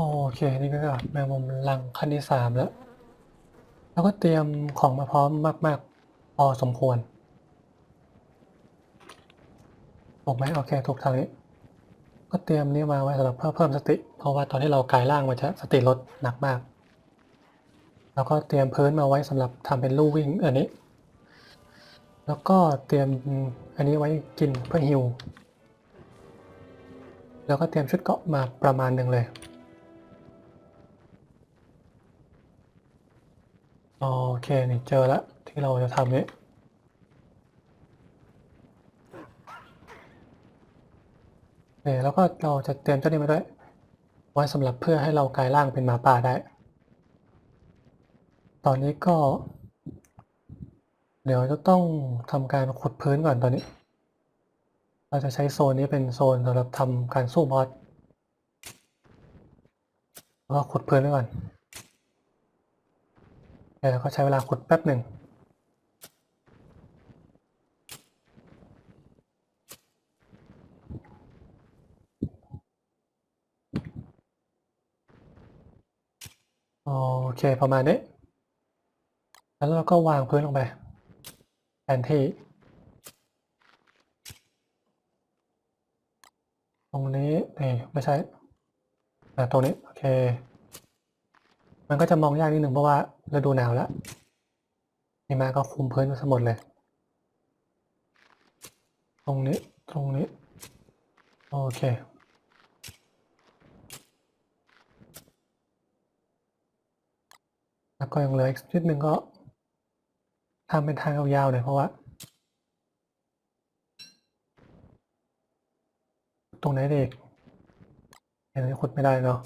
โอเค นี่ก็แมงมุมลังขั้นที่สามแล้ว แล้วก็เตรียมของมาพร้อมมาก ๆ พอสมควรถูกไหมโอเคถูกทางนี้ ก็เตรียมนี่มาไว้สำหรับเพิ่มเพิ่มสติ เพราะว่าตอนที่เรากายร่างมันจะสติลดหนักมาก แล้วก็เตรียมพื้นมาไว้สำหรับทำเป็นลู่วิ่งอันนี้ แล้วก็เตรียมอันนี้ไว้กินเพื่อฮิว แล้วก็เตรียมชุดเกาะมาประมาณหนึ่งเลย โอเค นี่เจอแล้วที่เราจะทำนี้เออแล้วก็เราจะเตรียมเจ้านี้มาด้วย ไว้สำหรับเพื่อให้เรากลายร่างเป็นหมาป่าได้ ตอนนี้ก็ เดี๋ยวจะต้องทำการขุดพื้นก่อนตอนนี้ เราจะใช้โซนนี้เป็นโซนสำหรับทำการสู้บอสแล้วก็ขุดพื้นไว้ก่อน เดี๋ยวเราก็ใช้เวลาขุดแป๊บหนึ่งโอเคประมาณนี้ แล้วเราก็วางพื้นลงไปแทนที่ ตรงนี้นี่ไม่ใช่อ่าตรงนี้ โอเค มันก็จะมองยากนิดหนึ่งเพราะว่าฤดูหนาวแล้วนี่มาก็คุมพื้นทั้งหมดเลย ตรงนี้ตรงนี้ โอเคแล้วก็ยังเหลืออีกนิดนึงก็ทำเป็นทางยาวๆหน่อยเพราะว่า ตรงไหนเด็กเห็นไหมขุดไม่ได้เนาะ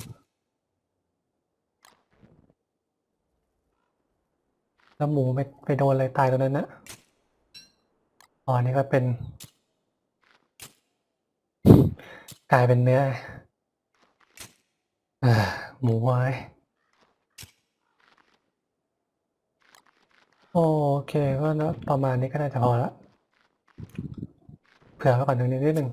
แล้วหมูไปไปโดนอะไรตายตรงนั้นนะอ๋ออันนี่ก็เป็น กลายเป็นเนื้ออหมูไว้โอเคก็นะประมาณนี้ก็น่าจะพอละเผื่อไว้ก่อนตรงนี้นิดหนึ่ง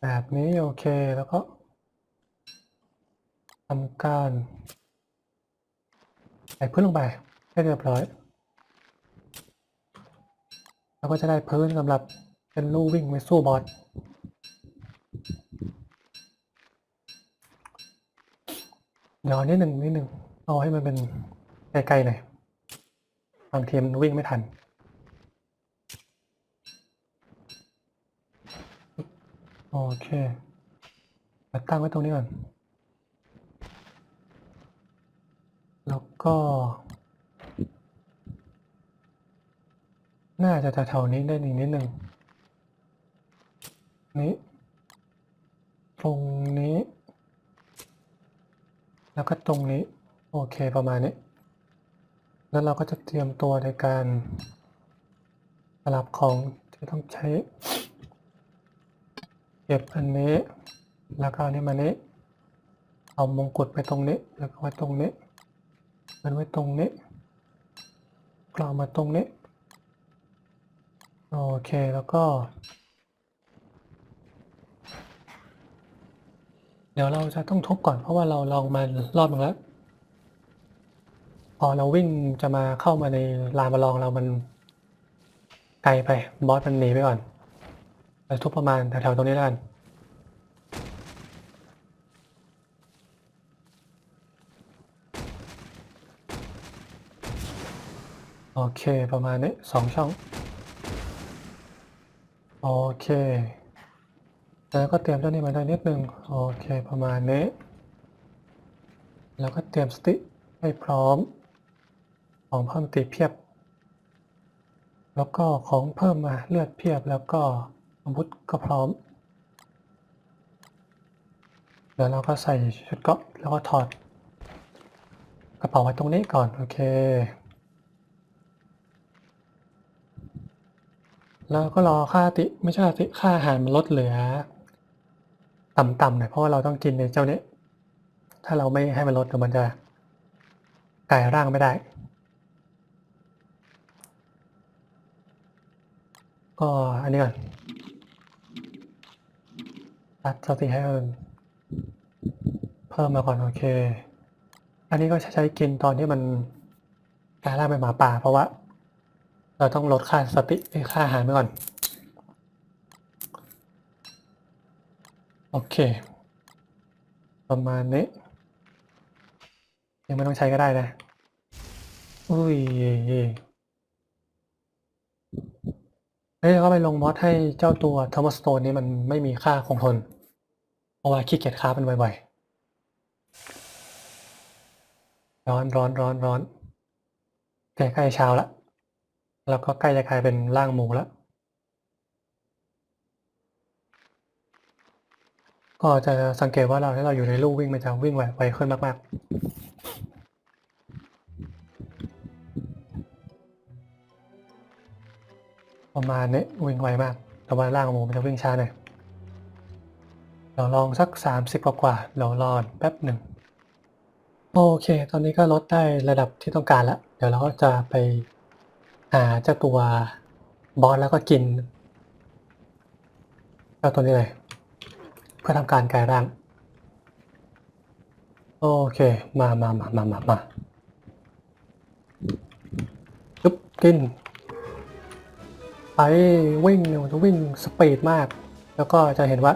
แบบนี้โอเคแล้วก็ ทำการใส่พื้นลงไปให้เรียบร้อย แล้วก็จะได้พื้นสำหรับเป็นลู่วิ่งไปสู้บอสเดี๋ยวนิดหนึ่งนิดหนึ่งเอาให้มันเป็นไกล้ๆหน่อยบางทีมันวิ่งไม่ทันโอเคมาตั้งไว้ตรงนี้ก่อน แล้ว ก็ น่าจะแถวๆนี้ได้อีกนิดหนึ่งนี้ ตรงนี้ แล้วก็ตรงนี้ โอเคประมาณนี้ แล้วเราก็จะเตรียมตัวในการสลับของที่ต้องใช้ เก็บอันนี้ แล้วก็อันนี้มานี้เอามงกุฎไปตรงนี้ แล้วก็ไว้ตรงนี้ มันไว้ตรงนี้กล่าวมาตรงนี้ โอเคแล้วก็ เดี๋ยวเราจะต้องทุบก่อนเพราะว่าเราลองมารอบหนึงแล้ว พอเราวิ่งจะมาเข้ามาในลานประลองเรามันไกลไปบอสมันหนีไปก่อนไปทุบประมาณแถวๆตรงนี้แล้วกัน เค ประมาณนี้สองช่อง โอเค แล้วก็เตรียมเจ้านี้มาได้นิดนึง โอเค ประมาณนี้ แล้วก็เตรียมสติให้พร้อม ของเพิ่มตีเพียบ แล้วก็ของเพิ่มมาเลือดเพียบแล้วก็อาวุธก็พร้อม เดี๋ยวเราก็ใส่ชุดเกราะแล้วก็ถอดกระเป๋าไว้ตรงนี้ก่อน โอเค แล้วก็รอค่าติไม่ใช่ติค่าอาหารมันลดเหลือ ต่ำๆหน่อยเพราะว่าเราต้องกินในเจ้านี้ถ้าเราไม่ให้มันลดเดี๋ยวมันจะกลายร่างไม่ได้ ก็อันนี้ก่อนตัดสติให้เอิญเพิ่มมาก่อนโอเค อันนี้ก็ใช้กินตอนที่มันกลายร่างเป็นหมาป่าเพราะว่า เราต้องลดค่าสติเอ้ยค่าอาหารไปก่อน โอเค ประมาณนี้ ยังไม่ต้องใช้ก็ได้นะ อุ้ยเฮ้ยแล้วก็ไปลงมอดให้เจ้าตัวเทอร์มสโตนนี้มันไม่มีค่าคงทน เพราะว่าขี้เกียจค้ามันบ่อยๆ ร้อนร้อนร้อนร้อนใกล้ใกล้เช้าละ แล้วก็ใกล้จะกลายเป็นร่างหมูแล้ว ก็จะสังเกตว่าเราถ้าเราอยู่ในลู่วิ่งมันจะวิ่งไวไวขึ้นมากๆ ประมาณนี้วิ่งไวมาก แต่ว่าร่างหมูมันจะวิ่งช้าหน่อยเราลองสักสามสิบกว่าเรารอแป๊บหนึ่ง โอเค ตอนนี้ก็ลดได้ระดับที่ต้องการแล้ว เดี๋ยวเราก็จะไป หาเจ้าตัวบอสแล้วก็กินเจ้าตัวนี้เลย เพื่อทำการกลายร่าง โอเค มามามามามามาจุ๊บกินไปวิ่งเนี่ยมันจะวิ่งสปีดมาก แล้วก็จะเห็นว่า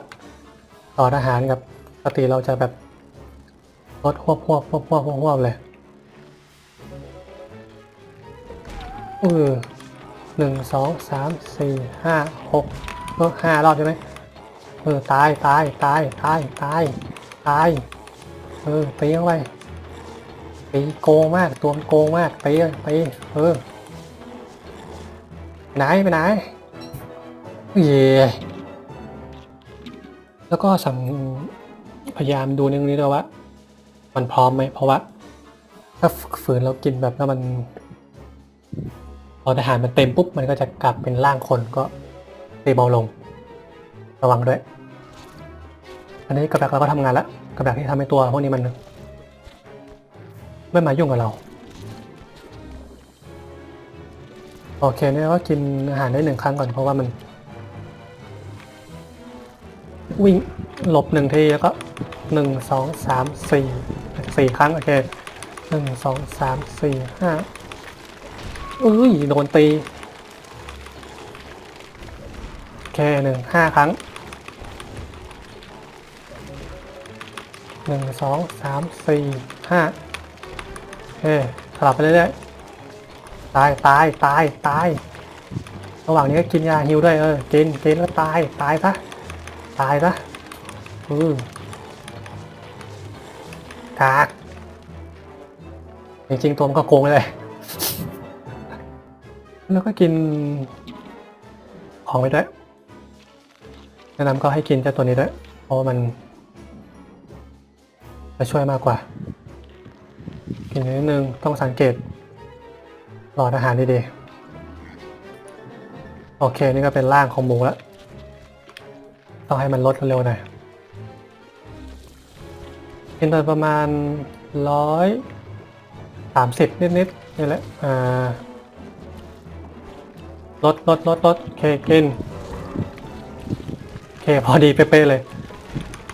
ต่อทหารกับปกติเราจะแบบรถหวบหวบหวบหวบหวบหวบเลย เออหนึ่งสองสามสี่ห้าหกเออห้ารอบใช่ไหมเออตายตายตายตายตายตายเออตีเข้าไปตีโกงมากตัวมันโกงมากตีตีเออไหนไปไหนเย่แล้วก็สั่งพยายามดูนตรงนี้ด้วยว่า มันพร้อมไหมเพราะว่า ถ้าฝืนเรากินแบบแล้วมัน อทหารมันเต็มปุ๊บมันก็จะกลับเป็นร่างคนก็ตีเบาลง ระวังด้วย อันนี้กับดักเราก็ทำงานแล้วกับดักที่ทำให้ตัวพวกนี้มัน ไม่มายุ่งกับเรา โอเคเนี่ยก็กินอาหารได้หนึ่งครั้งก่อนเพราะว่ามัน วิ่งหลบหนึ่งทีแล้วก็หนึ่งสองสามสี่สี่ครั้ง โอเคหนึ่งสองสามสี่ห้า เอ้ยโดนตีโอเคหนึ่งห้าครั้งหนึ่งสองสามสี่ห้าเฮ้สลับไปเรื่อยๆตายตายตายตายระหว่างนี้ก็กินยาฮิวด้วยเออกินกินแล้วตายตายซะตายซะอือกากจริงๆตัวมันก็โกงเลย แล้วก็กินของไปด้วยแนะนำก็ให้กินเจ้าตัวนี้ด้วย เพราะมันจะช่วยมากกว่า กินนิดนึงต้องสังเกต หลอดอาหารดีๆ โอเค นี่ก็เป็นร่างของหมูแล้ว ต้องให้มันลดเร็วๆหน่อย กินตอนประมาณร้อยสามสิบนิดๆนี่แหละ อ่า ลดลดลดลดโอเคกินโอเคพอดีเป๊ะๆเลย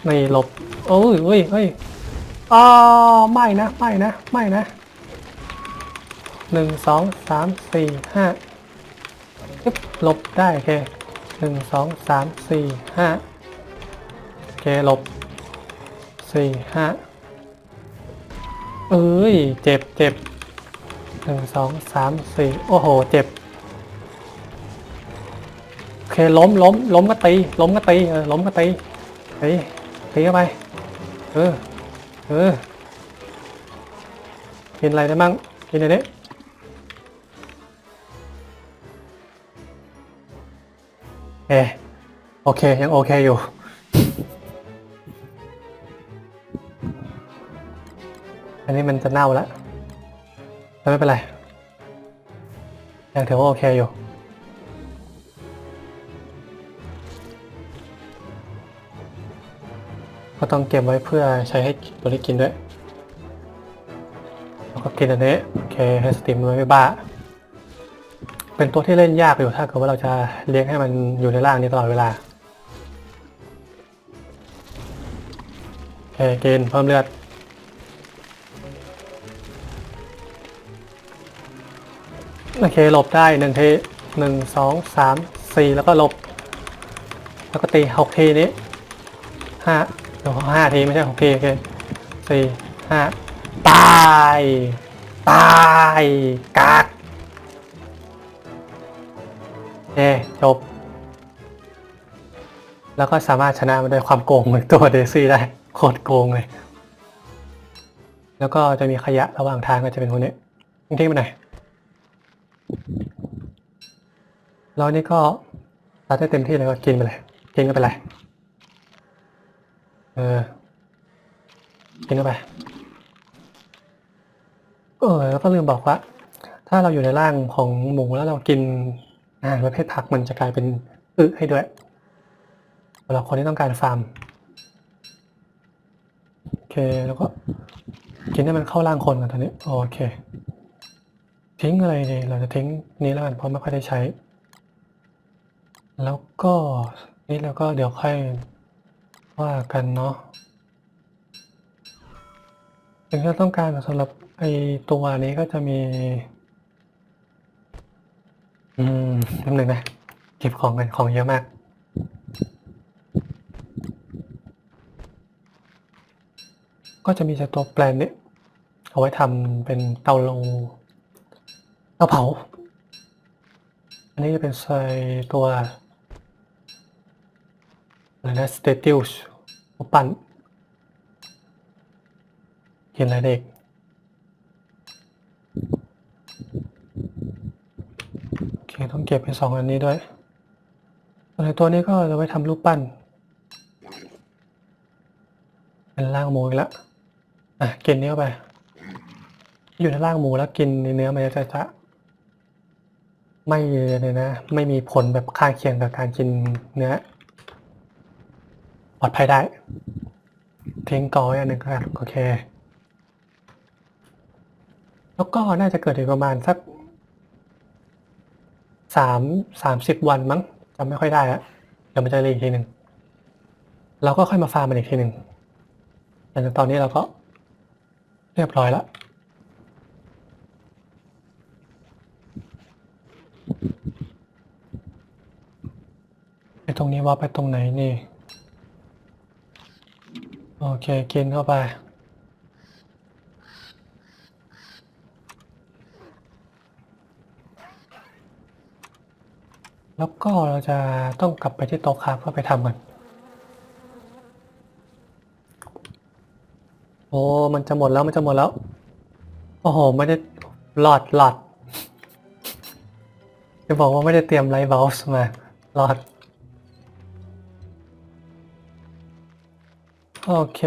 ไม่หลบโอ้ยเฮ้ยเฮ้ยอ๋อไม่นะไม่นะไม่นะหนึ่งสองสามสี่ห้าปึ๊บหลบได้โอเคหนึ่งสองสามสี่ห้าโอเคหลบสี่ห้าเอ้ยเจ็บเจ็บหนึ่งสองสามสี่โอ้โห เจ็บ เคล้มล้มล้มก็ตีล้มก็ตีเออล้มก็ตีตีตีเข้าไปเออเออกินอะไรได้มั่งกินอันนี้เออโอเคยังโอเคอยู่อันนี้มันจะเน่าแล้วแต่ไม่เป็นไรยังถือว่าโอเคอยู่ ก็ต้องเก็บไว้เพื่อใช้ให้ตัวนี้กินด้วยแล้วก็กินอันนี้โอเคให้สตรีมมันไม่บ้า เป็นตัวที่เล่นยากอยู่ถ้าเกิดว่าเราจะเลี้ยงให้มันอยู่ในร่างนี้ตลอดเวลาโอเคกินเพิ่มเลือดโอเคหลบได้หนึ่งทีหนึ่งสองสามสี่แล้วก็หลบ แล้วก็ตีหกทีนี้ห้า ดี๋ยวห้าทีไม่ใช่หกทีโอเคสี่ห้าตาย ตายกากโอจบ แล้วก็สามารถชนะมันด้วยความโกงเหมือนตัวเดซี่ได้ โคตรโกงเลย แล้วก็จะมีขยะระหว่างทางก็จะเป็นพวกนี้ทิ้งๆไปหน่อยแล้วนี่ก็ตัดได้เต็มที่เลยก็กินไปเลย กินก็ไปเลย เออกินเข้าไปเออแล้วก็ลืมบอกว่า ถ้าเราอยู่ในร่างของหมูแล้วเรากินอาหารประเภทผักมันจะกลายเป็นอึให้ด้วยสำหรับคนที่ต้องการฟาร์มโอเคแล้วก็กินให้มันเข้าร่างคนกันตอนนี้โอเค ทิ้งอะไรดีเราจะทิ้งนี้แล้วกันเพราะไม่ค่อยได้ใช้ แล้วก็นี่แล้วก็เดี๋ยวค่อย ว่ากันเนาะถึงจะต้องการสำหรับไอตัวนี้ก็จะมี อืมนิดนึงนะ เก็บของกันของเยอะมาก ก็จะมีจากตัวแปลนนี้เอาไว้ทำเป็นเตาโลเตาเผา อันนี้จะเป็นใส่ตัว อะไรนะสเตติลส์ปั้นเห็นอะไรเด็กโอเคต้องเก็บไปสองอันนี้ด้วยส่วนในตัวนี้ก็จะไว้ทำรูปปั้น เป็นร่างหมูอีกแล้วอะกินเนื้อไป อยู่ในร่างหมูแล้วกินเนื้อมันจะจะไม่เลยนะ ไม่มีผลแบบข้างเคียงกับการกินเนื้อ ลอดภัยได้ ทิ้งกอไว้อันหนึ่งครับโอเค แล้วก็น่าจะเกิดอีกประมาณสักสามสามสิบวันมั้งจำไม่ค่อยได้อะเดี๋ยวมันจะเรียกอีกทีหนึ่งเราก็ค่อยมาฟาร์มมันอีกทีหนึ่งแต่ตอนนี้เราก็เรียบร้อยแล้วไปตรงนี้ว่าไปตรงไหนนี่ โอเค กินเข้าไป แล้วก็เราจะต้องกลับไปที่โต๊ะครับเพื่อไปทำกันโอ้ มันจะหมดแล้วมันจะหมดแล้ว โอ้โห ไม่ได้หลอดหลอดจะบอกว่าไม่ได้เตรียมไลท์บอลส์มาหลอด โอเค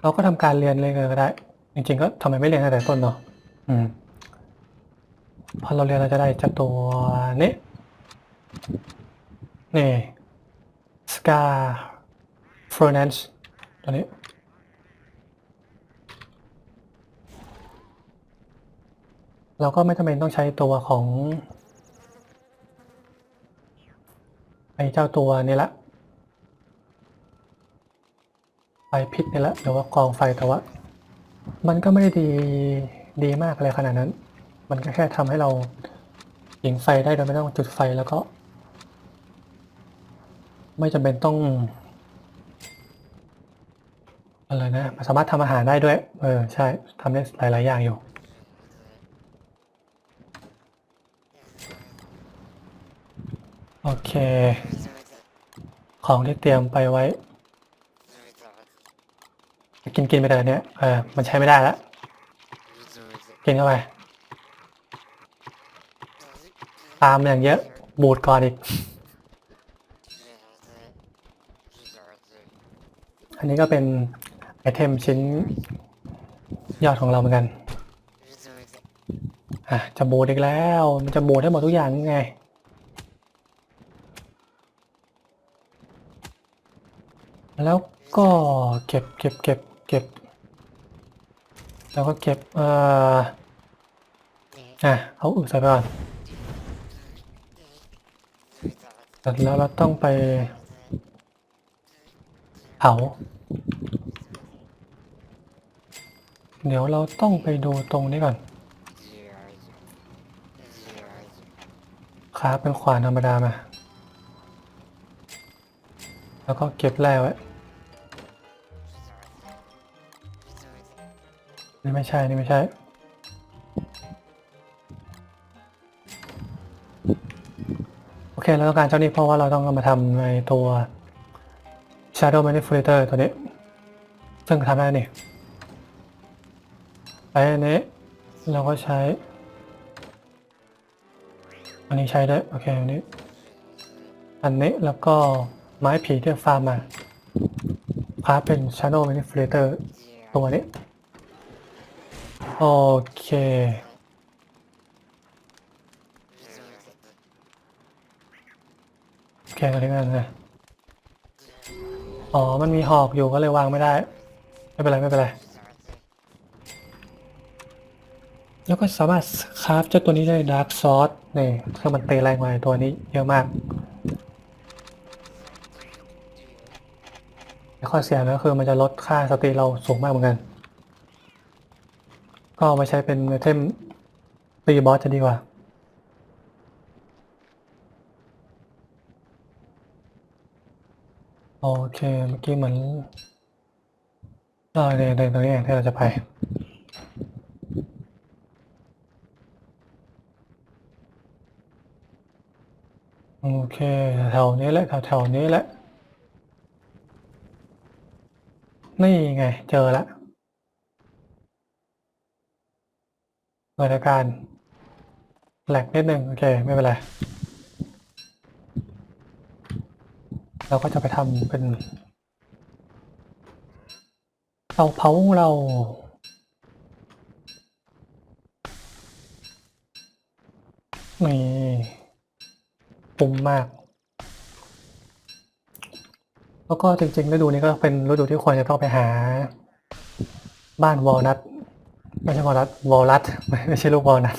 เราก็ทำการเรียนเลยก็ได้ จริงๆก็ทำไมไม่เรียนตั้งแต่ต้นเนาะอืมพอเราเรียนเราจะได้เจ้าตัวนี้นี่ Scar f r o n a n c e ตัวนี้ เราก็ไม่จำเป็นต้องใช้ตัวของ ไอ้ เจ้าตัวนี้ละไฟพิษนี่ละหรือว่ากองไฟแต่ว่ามันก็ไม่ได้ดีดีมากอะไรขนาดนั้น มันก็แค่ทำให้เรายิงไฟได้โดยไม่ต้องจุดไฟแล้วก็ ไม่จำเป็นต้องอะไรนะ สามารถทำอาหารได้ด้วย เออ ใช่ทำได้หลาย ๆ อย่างอยู่ โอ เค ของที่เตรียมไปไว้กินกินไปแต่อันเนี้ยเออมันใช้ไม่ได้แล้วกินเข้าไป ตามอย่างเยอะ บูดก่อนอีก อันนี้ก็เป็นไอเทมชิ้น ยอดของเราเหมือนกัน อะ จะบูดอีกแล้ว มันจะบูดให้หมดทุกอย่างยังไง แล้วก็เก็บเก็บเก็บเก็บ แล้วก็เก็บเอ่ออะเอาอึใส่ไปก่อนเสร็จแล้วเราต้องไปเผาเดี๋ยวเราต้องไปดูตรงนี้ก่อนคราเป็นขวานธรรมดามา แล้วก็เก็บแร่ไว้ นี่ไม่ใช่ นี่ไม่ใช่ โอเค เราต้องการเจ้านี้เพราะว่าเราต้องเอามาทำในตัว Shadow Manipulator ตัวนี้ ซึ่งทำได้นี่ใช้อันนี้เราก็ใช้ อันนี้ใช้ได้ โอเค อันนี้ อันนี้แล้วก็ไม้ผีที่ฟาร์มมาพาเป็น Shadow Manipulator ตัวนี้ โอเคโอเคกันเลยกันนะ อ๋อ มันมีหอกอยู่ก็เลยวางไม่ได้ ไม่เป็นไร ไม่เป็นไร แล้วก็สามารถคราฟเจ้าตัวนี้ได้ดาร์กซอสนี่เครื่อมันเตะแรงกว่าตัวนี้เยอะมากข้อเสียก็คือมันจะลดค่าสตรีเราสูงมากเหมือนกัน ก็เอามาใช้เป็นไอเทมตีบอสจะดีกว่า โอเค เมื่อกี้เหมือนเออเนี่เนี่ยตรงนี้เองที่เราจะไปโอเคแถวนี้แหละแถวๆนี้แหละ นี่ไง เจอละ เกิดอาการแหลกนิดนึงโอเค ไม่เป็นไร เราก็จะไปทำเป็นเตาเผาของเรานี่ปุ่มมาก แล้วก็จริงๆฤดูนี้ก็เป็นฤดูที่ควรจะต้องไปหา บ้านวอลนัท ไม่ใช่วอลนัทวอลลัตไม่ไม่ใช่ลูกวอลนัท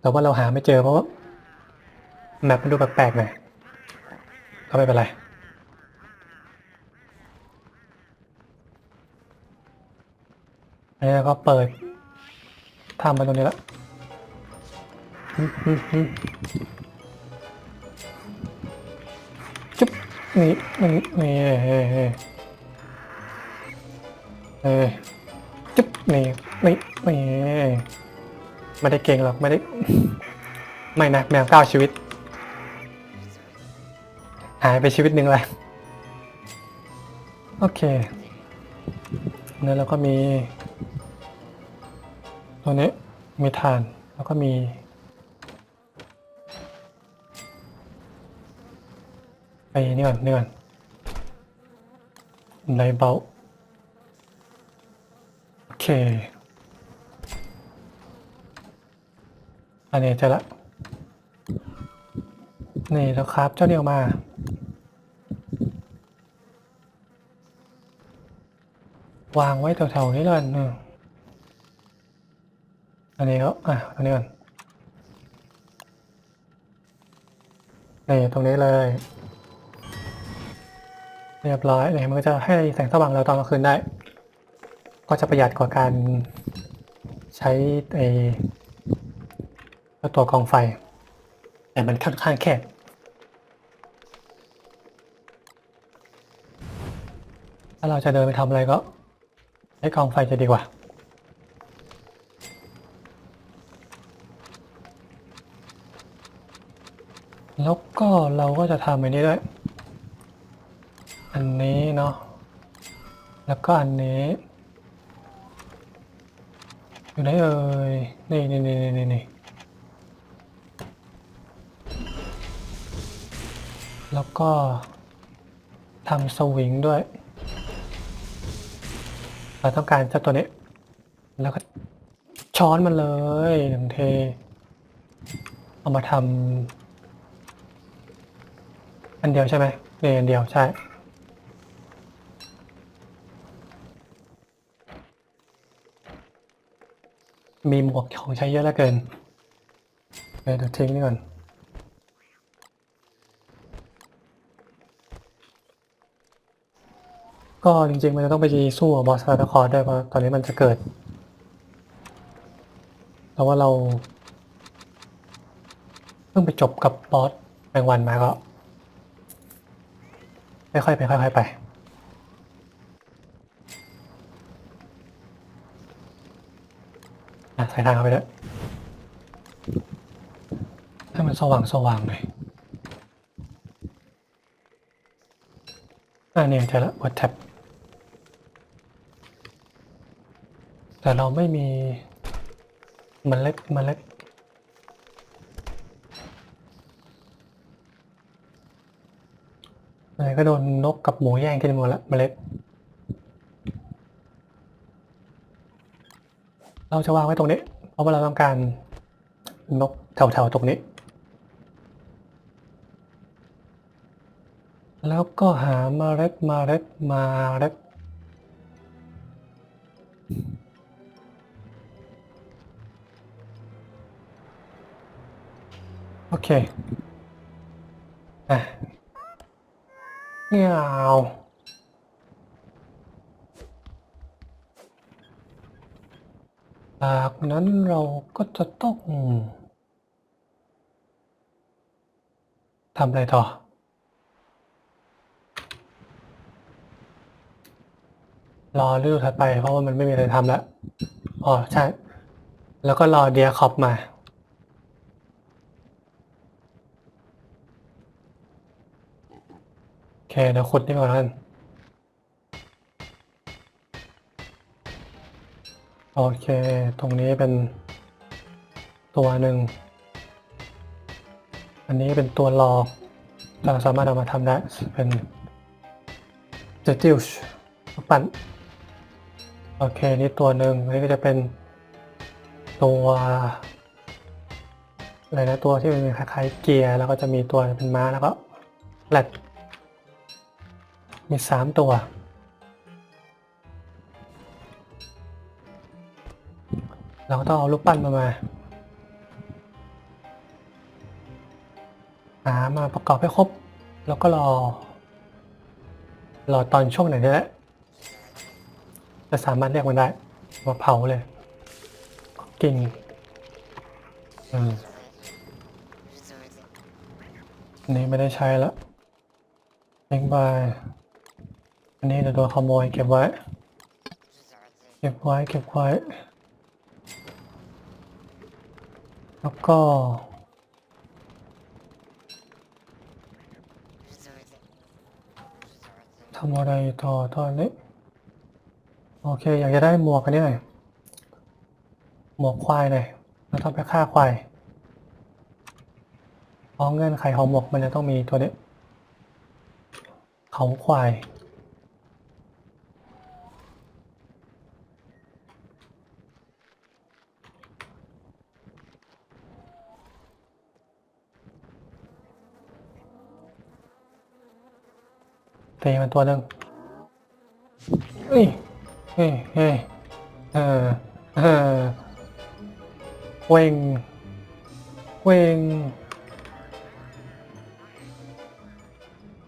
แต่ว่าเราหาไม่เจอเพราะว่าแมปมันดูแปลกๆหน่อยก็ไม่เป็นไรอันนี้เราก็เปิดทำไปตรงนี้แล้วจุ๊บนี่นี่นี่ เฮ้เฮ้เฮ้จุ๊บนี่นี่นี่ไม่ได้เก่งหรอกไม่ได้ ไม่นะแมวเก้าชีวิต หายไปชีวิตหนึ่งเลยโอเคแล้วเราก็มี ตัวนี้มีฐานแล้วก็มีไปนี่ก่อนนี่ก่อนไดเบลโอ เค อันนี้เจอละ นี่แล้วครับ เจ้าเดียวมา วางไว้แถวๆนี้เลยอะอันนี้ก็อะอันนี้ก่อนนี่ตรงนี้เลย เรียบร้อยเนี่ยมันก็จะให้แสงสว่างเราตอนกลางคืนได้ ก็จะประหยัดกว่าการใช้ไอ้ตัวกองไฟ แต่มันค่อนข้างแคบถ้าเราจะเดินไปทำอะไรก็ใช้กองไฟจะดีกว่าแล้วก็เราก็จะทำอันนี้ด้วย อันนี้เนาะ แล้วก็อันนี้ อยู่ไหนเอ่ย นี่นี่นี่นี่นี่แล้วก็ทำสวิงด้วย เราต้องการเจ้าตัวนี้ แล้วก็ช้อนมันเลยหนึ่งเท เอามาทำอันเดียวใช่ไหมเนี่ยอันเดียวใช่ มีหมวกของใช้เยอะแล้วเกินเดี๋ยวทิ้งนี่ก่อนก็จริงๆ มันจะต้องไปสู้บอสฟาร์คอร์ด้วยเพราะตอนนี้มันจะเกิดแล้วว่าเรา เพิ่งไปจบกับบอสแมงวันมาก็ค่อยๆไปค่อยๆไป ใส่ทางเข้าไปด้วยให้มันสว่างสว่างหน่อยอ่าเนี่ยเจอล้วกดแท็บแต่เราไม่มีมันเล็ดเมล็ดไหนก็โดนนกกับหมูแย่งกินหมดละเมล็ด เราจะวางไว้ตรงนี้ เพราะว่าเราต้องการนกแถวๆตรงนี้ แล้วก็หาเมล็ดเมล็ดเมล็ดโอเคอะเงี้ยว จากนั้นเราก็จะต้องทำอะไรต่อ รอฤดูถัดไปเพราะว่ามันไม่มีอะไรทำแล้วอ๋อใช่ แล้วก็รอเดียคอปมาโอเคเดี๋ยวขุดนี่ก่อนแล้วกัน โอเค ตรงนี้เป็นตัวหนึ่ง อันนี้เป็นตัวรอเราสามารถเอามาทำได้ เป็นเจติลชปั่นโอเค นี่ตัวหนึ่งอันนี้ก็จะเป็นตัวอะไรนะ ตัวที่เป็นคล้ายๆเกียร์ แล้วก็จะมีตัวเป็นม้าแล้วก็แรดมีสามตัว เราก็ต้องเอาลูกปั้นมามาหามาประกอบให้ครบ แล้วก็รอ รอตอนช่วงไหนนี่แหละจะสามารถเรียกมันได้ มาเผาเลย กิ่งอืมนี้ไม่ได้ใช้แล้วเล็งบายอันนี้เดี๋ยวโดนขโมยเก็บไว้ เก็บไว้ เก็บไว้ แล้วก็ ทำอะไรต่อตอนนี้ โอเค อยากจะได้หมวกอันนี้หน่อย หมวกควายหน่อยเราต้องไปฆ่าควายเพราะเงื่อนไขของหมวกมันจะต้องมีตัวนี้ เขาควาย ตีมันตัวหนึ่งเฮ้ยเฮ้ยเฮ้ยเออเออเวงเวง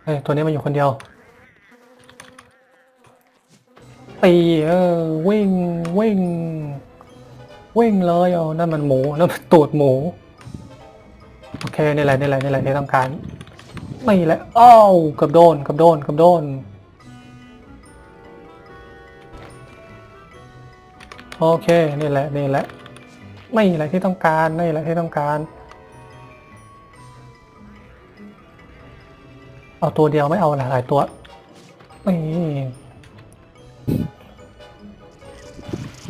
เฮ้ยตัวนี้มันอยู่คนเดียวตีเออวิ่งวิ่งวิ่งเลยเอานั่นมันหมูนั่นมันตูดหมู โอเคนี่แหละนี่แหละนี่แหละที่ต้องการ ไม่แหละอ้าวเกับโดนเกับโดนเกับโดนโอเคนี่แหละนี่แหละ ไม่แหละที่ต้องการนี่แหละที่ต้องการ เอาตัวเดียวไม่เอาหลายๆตัวนี่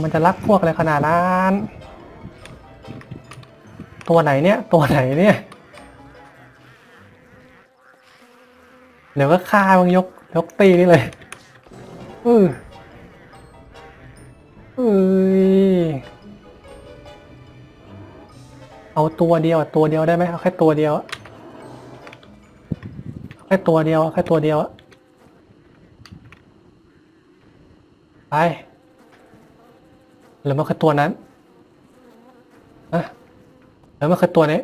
มันจะรักพวกอะไรขนาดนั้นตัวไหนเนี่ย ตัวไหนเนี่ย เดี๋ยวก็ฆ่ามึงยกยกตีนี่เลยอือเอ้ยเอาตัวเดียวตัวเดียวได้ไหมเอาแค่ตัวเดียวแค่ตัวเดียวแค่ตัวเดียวไปหรือมันคือตัวนั้นอะแล้วมันคือตัวนี้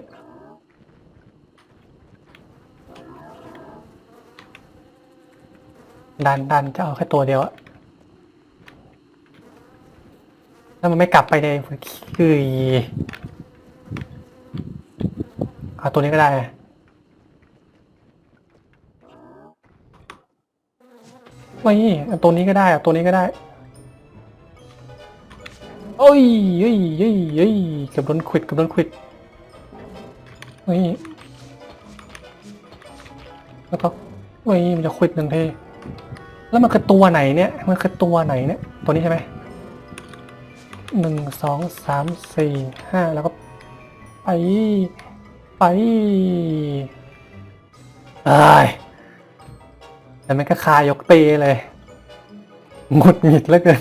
ดันดันจะเอาแค่ตัวเดียวอะแล้วมันไม่กลับไปเลยคือเอาตัวนี้ก็ได้ไม่เอาตัวนี้ก็ได้เอาตัวนี้ก็ได้ โอ้ยเฮ้ยเฮ้ยเฮ้ยเกือบโดนควิดเกือบโดนควิดเฮ้ยแล้วก็เฮ้ยมันจะควิดหนึ่งที แล้วมันคือตัวไหนเนี่ย มันคือตัวไหนเนี่ย ตัวนี้ใช่ไหมหนึ่งสองสามสี่ห้าแล้วก็ไป ไปเอ้ยแต่มันก็คายกเตเลยหงุดหงิดเหลือเกิน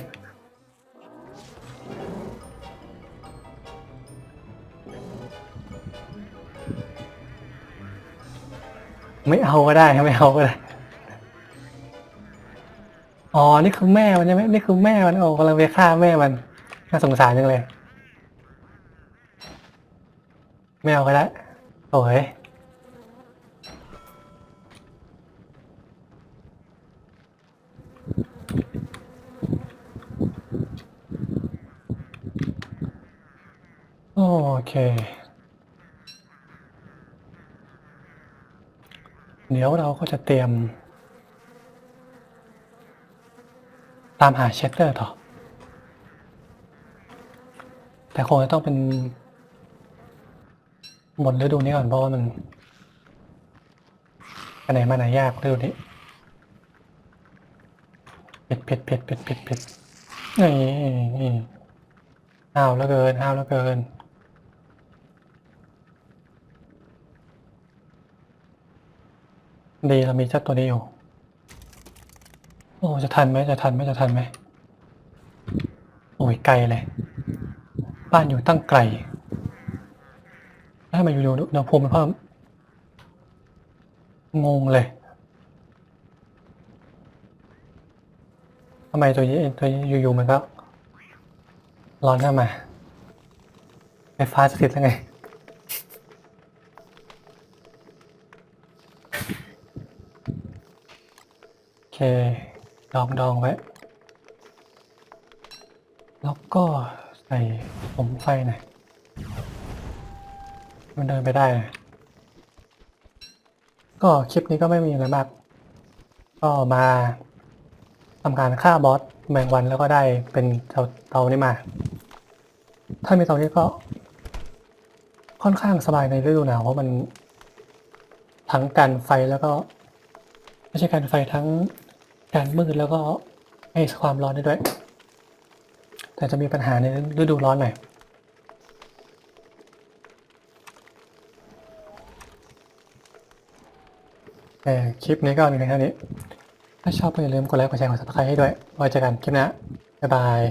ไม่เอาก็ได้ ไม่เอาก็ได้ อ๋อ นี่คือแม่มันใช่ไหมนี่คือแม่มันโอ้กำลังไปฆ่าแม่มัน น่าสงสารจังเลยไม่เอาก็ได้ โอ้ยโอเค เดี๋ยวเราก็จะเตรียม ตามหาเชสเตอร์ต่อ แต่คงจะต้องเป็นหมดฤดูนี้ก่อนเพราะว่ามันไปไหนมาไหนยากฤดูนี้เป็ดเป็ดเป็ดเป็ดเป็ดเป็ดนี่นี่ห้าวแล้วเกินห้าวแล้วเกินดีเรามีเจ้าตัวนี้อยู่ โอ้ จะทันไหมจะทันไหมจะทันไหมโอ้ยไกลเลย บ้านอยู่ตั้งไกลแล้วทำไมอยู่ๆอุณหภูมิมันเพิ่มงงเลยทำไมตัวนี้ตัวอยู่ๆมันก็ร้อนขึ้นมาไฟฟ้าสถิตแล้วไงโอเค ดองดองไว้ แล้วก็ใส่ผมไฟหน่อยมันเดินไปได้นะก็คลิปนี้ก็ไม่มีอะไรมาก ก็มาทำการฆ่าบอสแมงวันแล้วก็ได้เป็นเตาเตานี้มา ถ้ามีเตานี้ก็ ค่อนข้างสบายในฤดูหนาวเพราะมันทั้งกันไฟแล้วก็ ไม่ใช่การไฟทั้ง การมืดแล้วก็ให้ความร้อนได้ด้วย แต่จะมีปัญหาในฤดูร้อนหน่อยแต่คลิปนี้ก็มีเพียงเท่านี้ ถ้าชอบก็อย่าลืมกดไลค์กดแชร์กดซับสไครต์ให้ด้วยไว้เจอกันคลิปหน้าบ๊ายบาย